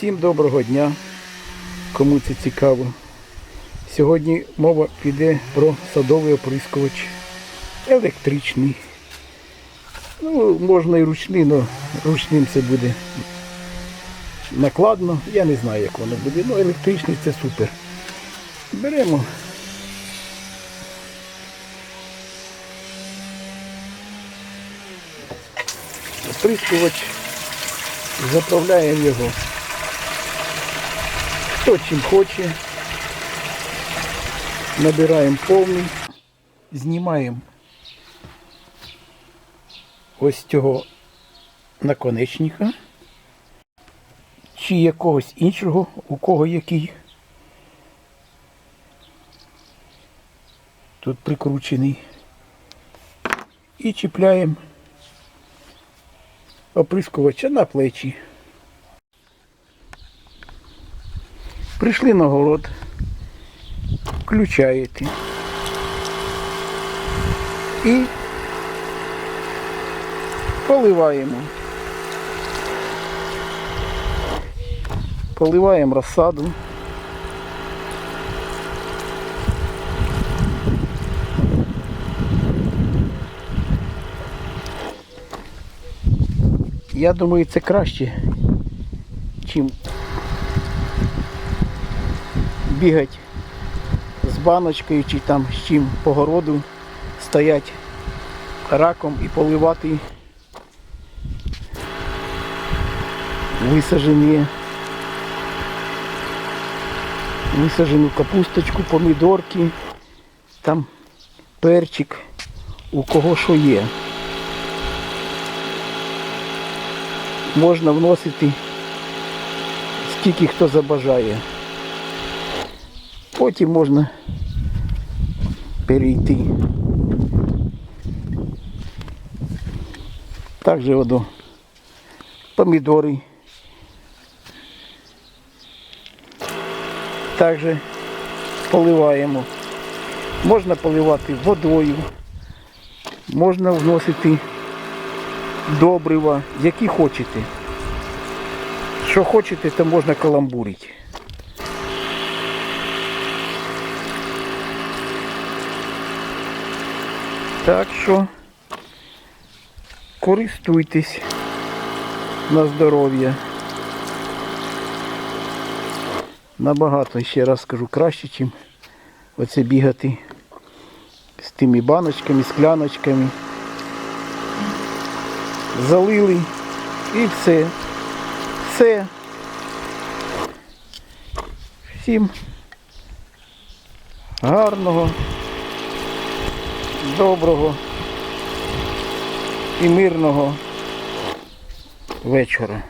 Всім доброго дня, кому це цікаво. Сьогодні мова піде про садовий оприскувач. Електричний. Ну, можна і ручний, але ручним це буде накладно. Я не знаю, як воно буде. Ну, електричний це супер. Беремо. Оприскувач. Заправляємо його. Хто чим хоче. Набираємо повний. Знімаємо ось цього наконечника. Чи якогось іншого, у кого який. Тут прикручений. І чіпляємо оприскувача на плечі. Прийшли на город, включаєте і поливаємо. Поливаємо розсаду. Я думаю, це краще, чим бігати з баночкою чи там з чим по городу стоять раком і поливати висажені висажену капусточку, помідорки, там перчик, у кого що є. Можна вносити скільки хто забажає. Потім можна перейти. Також воду помідори. Також поливаємо. Можна поливати водою, можна вносити добрива, які хочете. Що хочете, то можна каламбурити. Так що користуйтесь на здоров'я. Набагато, ще раз скажу, краще, ніж оце бігати з тими баночками, скляночками. Залили і все. Все. Всім гарного, доброго і мирного вечора.